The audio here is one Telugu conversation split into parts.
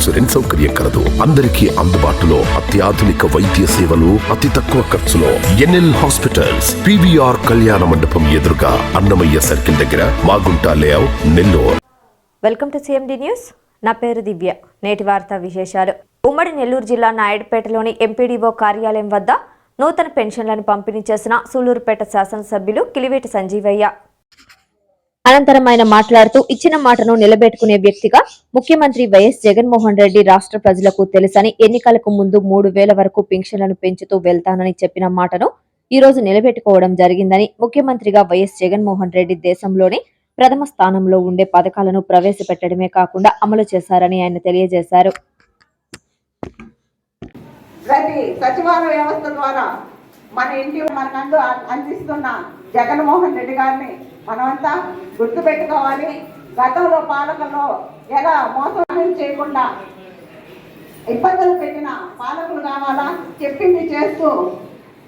ఇన్సూరెన్స్ సౌకర్యం కలదు. అందరికీ అందుబాటులో అత్యాధునిక వైద్య సేవలు అతి తక్కువ ఖర్చులో. ఎన్ఎల్ హాస్పిటల్స్ పివిఆర్ కళ్యాణ మండపం ఎదురుగా అన్నమయ్య సర్కిల్ దగ్గర Magunta layout Nellore. Welcome to CMD news. నా పేరు దివ్య. నేటి వార్తా విశేషాలు. ఉమ్మడి నెల్లూరు జిల్లా నాయుడుపేటలోని ఎంపీడీఓ కార్యాలయం వద్ద నూతన పెన్షన్లను పంపిణీ చేసిన సూలూరుపేట శాసనసభ్యులు కిలివేటి సంజీవయ్య. అనంతరం ఆయన మాట్లాడుతూ ఇచ్చిన మాటను నిలబెట్టుకునే వ్యక్తిగా ముఖ్యమంత్రి వైఎస్ జగన్మోహన్ రెడ్డి రాష్ట్ర ప్రజలకు తెలుసని ఎన్నికలకు ముందు మూడు వేల వరకు పింఛన్లను పెంచుతూ వెళ్తానని చెప్పిన మాటను ఈ రోజు నిలబెట్టుకోవడం జరిగిందని ముఖ్యమంత్రిగా వైఎస్ జగన్మోహన్ రెడ్డి దేశంలోని ప్రథమ స్థానంలో ఉండే పథకాలను ప్రవేశపెట్టడమే కాకుండా అమలు చేశారని ఆయన తెలియజేశారు. ప్రతి సచివాలయ వ్యవస్థ ద్వారా మన ఇంటి అందిస్తున్న జగన్మోహన్ రెడ్డి గారిని మనమంతా గుర్తుపెట్టుకోవాలి. గతంలో పాలకుల్లో ఎలా మోసం చేయకుండా ఇబ్బందులు పెట్టిన పాలకులు కావాలా? చెప్పింది చేస్తూ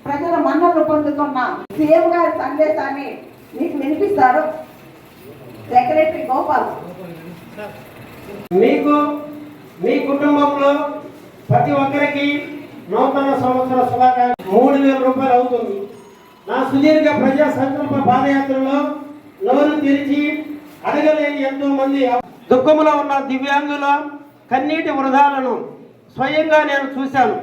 ప్రజల మన్నలు పొందుతున్న సీఎం గారి సందేశాన్ని మీకు వినిపిస్తారు సెక్రటరీ గోపాల్. మీకు మీ కుటుంబంలో ప్రతి ఒక్కరికి నూతన సంవత్సర శుభాకాంక్షలు మూడు వేల రూపాయలు అవుతుంది. నా సుదీర్ఘ ప్రజా సంకల్ప పాదయాత్రలో నోరు తెరిచి అడగలేని ఎంతో మంది దుఃఖంలో ఉన్న దివ్యాంగుల కన్నీటి వృధాలను స్వయంగా నేను చూశాను.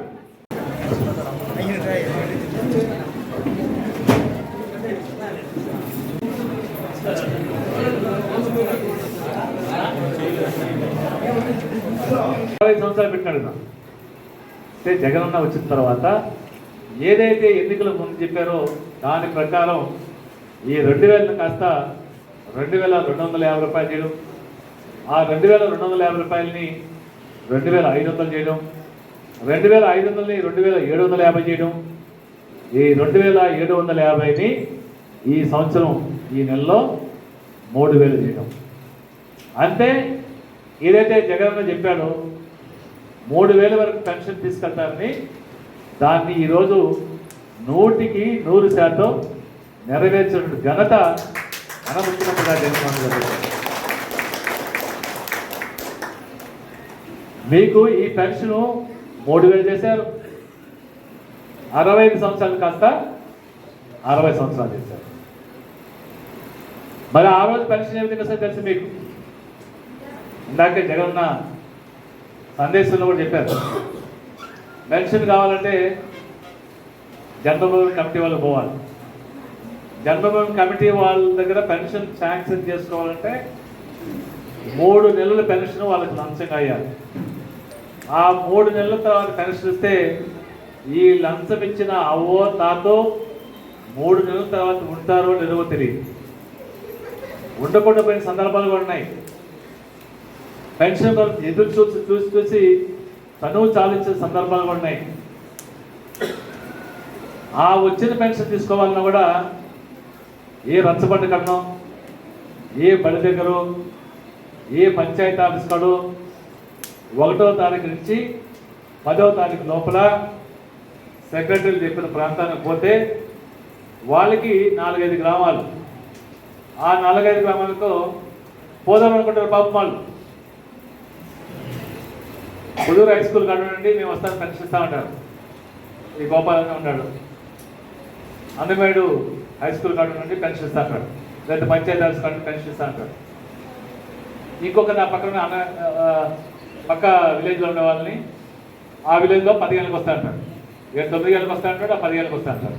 అరవై సంవత్సరాలు పెట్టాడు అంటే జగనన్న వచ్చిన తర్వాత ఏదైతే ఎన్నికల ముందు చెప్పారో దాని ప్రకారం ఈ రెండు వేలను కాస్త రెండు వేల రెండు వందల యాభై రూపాయలు చేయడం ఆ రెండు వేల రెండు వందల యాభై రూపాయలని రెండు వేల ఐదు వందలు చేయడం రెండు వేల ఐదు వందలని రెండు వేల ఏడు వందల యాభై చేయడం ఈ రెండు వేల ఏడు వందల యాభైని ఈ సంవత్సరం ఈ నెలలో మూడు వేలు చేయడం. అంటే ఏదైతే జగన్ చెప్పాడో మూడు వేల వరకు పెన్షన్ తీసుకెళ్తారని దాన్ని ఈరోజు నూటికి నూరు శాతం నెరవేర్చిన ఘనత మన ముఖ్యమంత్రి మీకు ఈ పెన్షన్ మూడు వేలు చేశారు. అరవై ఐదు సంవత్సరాలు కాస్త అరవై సంవత్సరాలు చేశారు. మరి ఆ రోజు పెన్షన్ ఏ విధంగా సార్ తెలుసు మీకు? ఇందాకే జగన్న సందేశంలో కూడా చెప్పారు. పెన్షన్ కావాలంటే జనరల్ కమిటీ వాళ్ళు పోవాలి. జన్మభూమి కమిటీ వాళ్ళ దగ్గర పెన్షన్ శాంక్షన్ చేసుకోవాలంటే మూడు నెలల పెన్షన్ వాళ్ళకి లంచంగా అయ్యాలి ఆ మూడు నెలల తర్వాత పెన్షన్ ఇస్తే ఈ లంచం ఇచ్చిన అవ్వో తాతో మూడు నెలల తర్వాత ఉంటారో లేదో తెలియదు. ఉండకుండా పోయిన సందర్భాలు కూడా ఉన్నాయి. పెన్షన్ కొరకు ఎదురు చూసి చూసి చూసి తనువు చాలించిన సందర్భాలు కూడా ఉన్నాయి. ఆ వచ్చిన పెన్షన్ తీసుకోవాలన్నా కూడా ఏ రచ్చబండ కడనం ఏ బడి దగ్గర ఏ పంచాయతీ ఆఫీస్ కాడు ఒకటో తారీఖు నుంచి పదవ తారీఖు లోపల సెక్రటరీలు చెప్పిన ప్రాంతానికి పోతే వాళ్ళకి నాలుగైదు గ్రామాలు. ఆ నాలుగైదు గ్రామాలకు పోదాం అనుకుంటారు పాపం వాళ్ళు. పుదూరు హై స్కూల్ కానివ్వండి మేము వస్తాను పెన్షన్ ఇస్తా ఉంటారు ఈ గోపాలంగా ఉన్నాడు. అందమేడు హై స్కూల్ కానివ్వండి పెన్షన్ ఇస్తా అంటాడు లేదా పంచాయతీ ఆఫీస్ కానివ్వండి పెన్షన్ ఇస్తా అంటాడు ఇంకొక నా పక్కన అన్న పక్క విలేజ్లో ఉన్న వాళ్ళని ఆ విలేజ్లో పది గంటలకు వస్తా అంటాడు ఏడు తొమ్మిది గంటలకు వస్తా అంటాడు ఆ పది గంటలకు వస్తా అంటాడు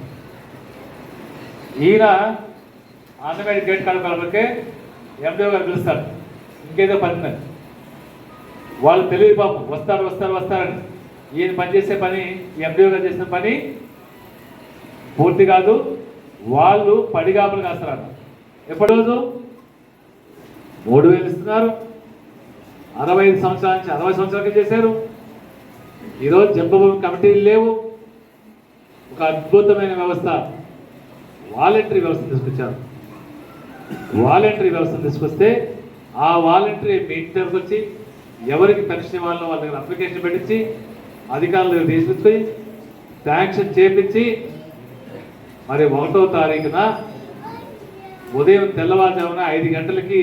ఈయన అందమేడు గేట్ కాడ కలపకే ఎండిఓ గారు పిలుస్తారు. ఇంకేదో పని వాళ్ళు తెలియదు పాపం. వస్తారు వస్తారు వస్తారని. ఈయన పని చేసే పని ఎండిఓ గారు చేసిన పని పూర్తి కాదు వాళ్ళు పడిగాపులు కాస్తారు ఎప్పటి రోజు? మూడు వేలు ఇస్తున్నారు. అరవై ఐదు సంవత్సరాల నుంచి అరవై సంవత్సరాలకి చేశారు. ఈరోజు జన్మభూమి కమిటీలు లేవు. ఒక అద్భుతమైన వ్యవస్థ. వాలంటరీ వ్యవస్థ తీసుకొచ్చారు. వాలంటరీ వ్యవస్థ తీసుకొస్తే ఆ వాలంటరీ మీ ఇంటి దగ్గరకు వచ్చి ఎవరికి పెన్షన్ ఇవ్వాలో వాళ్ళ దగ్గర అప్లికేషన్ పెట్టించి అధికారుల దగ్గర తీసుకొచ్చి శాంక్షన్ చేపించి మరి ఒకటో తారీఖున ఉదయం తెల్లవారుజామున ఐదు గంటలకి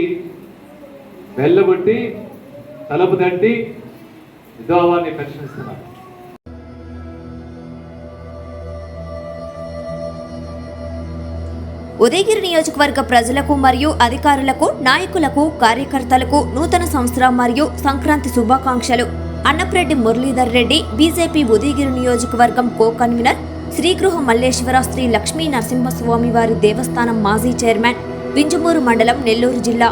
వెళ్ళగొట్టి తలుపు తట్టి విధవాన్ని పెన్షన్ ఉదయగిరి నియోజకవర్గ ప్రజలకు మరియు అధికారులకు నాయకులకు కార్యకర్తలకు నూతన సంవత్సరం మరియు సంక్రాంతి శుభాకాంక్షలు. అన్నప్రెడ్డి మురళీధర్ రెడ్డి బీజేపీ ఉదయగిరి నియోజకవర్గం కో కన్వీనర్ శ్రీగృహ మల్లేశ్వర శ్రీ లక్ష్మీ నరసింహస్వామి వారి దేవస్థానం మాజీ చైర్మన్ వింజమూరు మండలం నెల్లూరు జిల్లా.